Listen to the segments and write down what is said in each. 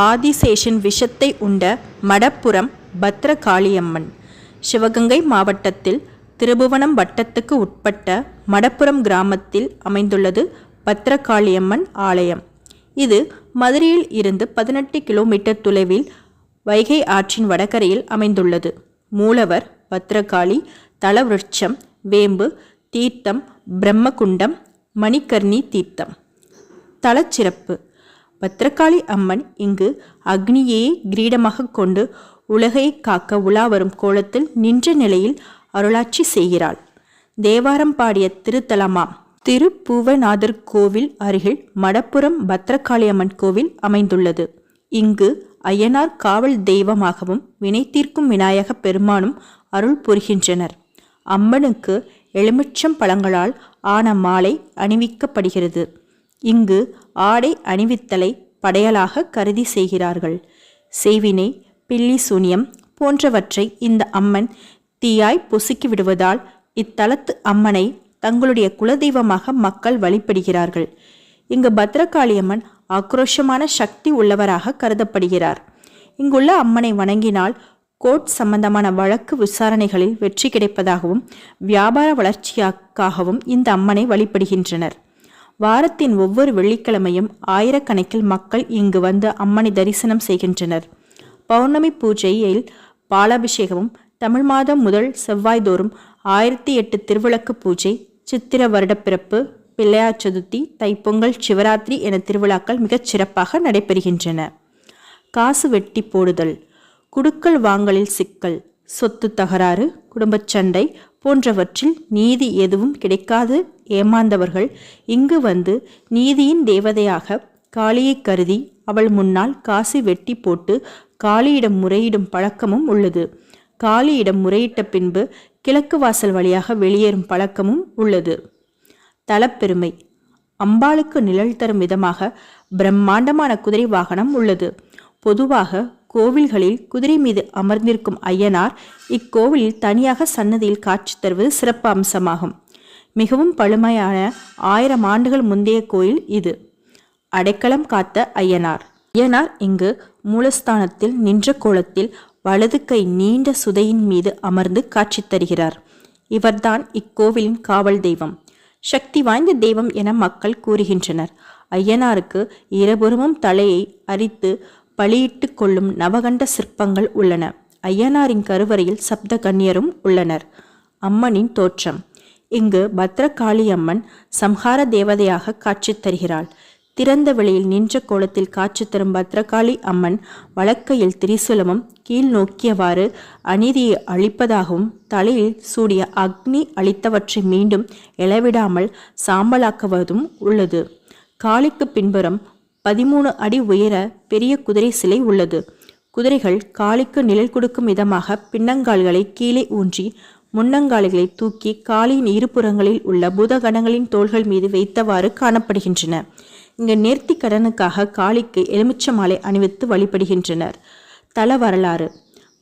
ஆதிசேஷன் விஷத்தை உண்ட மடப்புறம் பத்ரகாளியம்மன். சிவகங்கை மாவட்டத்தில் திருபுவனம் வட்டத்துக்கு உட்பட்ட மடப்புறம் கிராமத்தில் அமைந்துள்ளது பத்ரகாளியம்மன் ஆலயம். இது மதுரையில் இருந்து பதினெட்டு கிலோமீட்டர் தொலைவில் வைகை ஆற்றின் வடகரையில் அமைந்துள்ளது. மூலவர் பத்ரகாளி தலவிருட்சம் வேம்பு தீர்த்தம் பிரம்மகுண்டம் மணிக்கர்ணி தீர்த்தம். தலச்சிறப்பு பத்ரகாளி அம்மன் இங்கு அக்னியே கிரீடமாக கொண்டு உலகை காக்க உலா வரும் கோலத்தில் நின்ற நிலையில் அருளாட்சி செய்கிறாள். தேவாரம் பாடிய திருத்தலமாம். திருப்பூவநாதர் கோவில் அருகில் மடப்புறம் பத்திரகாளியம்மன் கோவில் அமைந்துள்ளது. இங்கு அய்யனார் காவல் தெய்வமாகவும் வினை தீர்க்கும் விநாயக பெருமானும் அருள் புரிகின்றனர். அம்மனுக்கு எலுமிச்சம் பழங்களால் ஆன மாலை அணிவிக்கப்படுகிறது. இங்கு ஆடை அணிவித்தலை படையலாக கருதி செய்கிறார்கள். செய்வினை பில்லி சூனியம் போன்றவற்றை இந்த அம்மன் தீயாய் பொசுக்கி விடுவதால் இத்தலத்து அம்மனை தங்களுடைய குலதெய்வமாக மக்கள் வழிபடுகிறார்கள். இங்கு பத்ரகாளியம்மன் ஆக்ரோஷமான சக்தி உள்ளவராக கருதப்படுகிறார். இங்குள்ள அம்மனை வணங்கினால் கோர்ட் சம்பந்தமான வழக்கு விசாரணைகளில் வெற்றி கிடைப்பதாகவும் வியாபார வளர்ச்சியாக்காகவும் இந்த அம்மனை வழிபடுகின்றனர். வாரத்தின் ஒவ்வொரு வெள்ளிக்கிழமையும் ஆயிரக்கணக்கில் மக்கள் இங்கு வந்து அம்மனை தரிசனம் செய்கின்றனர். பௌர்ணமி பூஜையில் பாலாபிஷேகமும் தமிழ் மாதம் முதல் செவ்வாய்தோறும் ஆயிரத்தி எட்டு திருவிளக்கு பூஜை சித்திர வருடப்பிறப்பு பிள்ளையார் சதுர்த்தி தைப்பொங்கல் சிவராத்திரி என திருவிழாக்கள் மிகச் சிறப்பாக நடைபெறுகின்றன. காசு வெட்டி போடுதல் குடுக்கல் வாங்கலில் சிக்கல் சொத்து தகராறு குடும்பச் சண்டை போன்றவற்றில் நீதி எதுவும் கிடைக்காது ஏமாந்தவர்கள் இங்கு வந்து நீதியின் தேவதையாக காளியை கருதி அவள் முன்னால் காசு வெட்டி போட்டு காளியிடம் முறையிடும் பழக்கமும் உள்ளது. காளியிடம் முறையிட்ட பின்பு கிழக்கு வாசல் வழியாக வெளியேறும் பழக்கமும் உள்ளது. தலப்பெருமை. அம்பாளுக்கு நிழல் தரும் விதமாக பிரம்மாண்டமான குதிரை வாகனம் உள்ளது. பொதுவாக கோவில்களில் குதிரை மீது அமர்ந்திருக்கும் ஐயனார் இக்கோவிலில் தனியாக சன்னதியில் காட்சி தருவது சிறப்பு அம்சமாகும். மிகவும் பழுமையான ஆயிரம் ஆண்டுகள் முந்தைய கோயில் இது. அடைக்கலம் காத்த ஐயனார். ஐயனார் இங்கு மூலஸ்தானத்தில் நின்ற கோலத்தில் வலது கை நீண்ட சுதையின் மீது அமர்ந்து காட்சி தருகிறார். இவர்தான் இக்கோவிலின் காவல் தெய்வம். சக்தி வாய்ந்த தெய்வம் என மக்கள் கூறுகின்றனர். ஐயனாருக்கு இருபுறமும் தலையை அரித்து பலியிட்டு கொள்ளும் நவகண்ட சிற்பங்கள் உள்ளன. ஐயனாரின் கருவறையில் சப்த கண்ணியரும் உள்ளனர். அம்மனின் தோற்றம். இங்கு பத்ரகாளி அம்மன் சம்ஹார தேவதையாக காட்சி தருகிறாள். திறந்த வெளியில் நின்ற கோலத்தில் காட்சி தரும் பத்ரகாளி அம்மன் வழக்கையில் திரிசூலமும் கீழ் நோக்கியவாறு அநீதியை அழிப்பதாகவும் தலையில் சூடிய அக்னி அளித்தவற்றை மீண்டும் எழவிடாமல் சாம்பலாக்குவதும் உள்ளது. காளிக்கு பின்புறம் பதிமூணு அடி உயர பெரிய குதிரை சிலை உள்ளது. குதிரைகள் காளிக்கு நிழல் கொடுக்கும் விதமாக பின்னங்கால்களை கீழே ஊன்றி முன்னங்காலிகளை தூக்கி காளியின் இருபுறங்களில் உள்ள பூதகணங்களின் தோள்கள் மீது வைத்தவாறு காணப்படுகின்றன. இங்கு நேர்த்தி கடனுக்காக காளிக்கு எலுமிச்ச மாலை அணிவித்து வழிபடுகின்றனர். தல வரலாறு.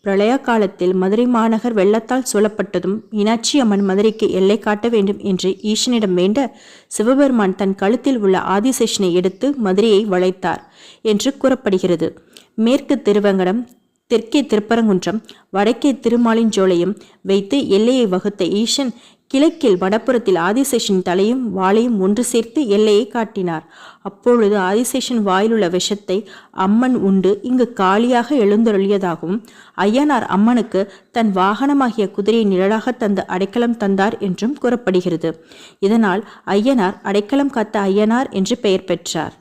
பிரளய காலத்தில் மதுரை மாநகர் வெள்ளத்தால் சூழப்பட்டதும் மீனாட்சி அம்மன் மதுரைக்கு எல்லை காட்ட வேண்டும் என்று ஈசனிடம் வேண்ட சிவபெருமான் தன் கழுத்தில் உள்ள ஆதிசேஷனை எடுத்து மதுரையை வளைத்தார் என்று கூறப்படுகிறது. மேற்கு திருவங்கடம் தெற்கே திருப்பரங்குன்றம் வடக்கே திருமாலிஞ்சோலையும் வைத்து எல்லையை வகுத்த ஈசன் கிழக்கில் வடப்புறத்தில் ஆதிசேஷன் தலையும் வாளையும் ஒன்று சேர்த்து எல்லையை காட்டினார். அப்பொழுது ஆதிசேஷன் வாயிலுள்ள விஷத்தை அம்மன் உண்டு இங்கு காலியாக எழுந்தருளியதாகவும் ஐயனார் அம்மனுக்கு தன் வாகனமாகிய குதிரையை நிழலாக தந்து அடைக்கலம் தந்தார் என்றும் கூறப்படுகிறது. இதனால் ஐயனார் அடைக்கலம் காத்த ஐயனார் என்று பெயர் பெற்றார்.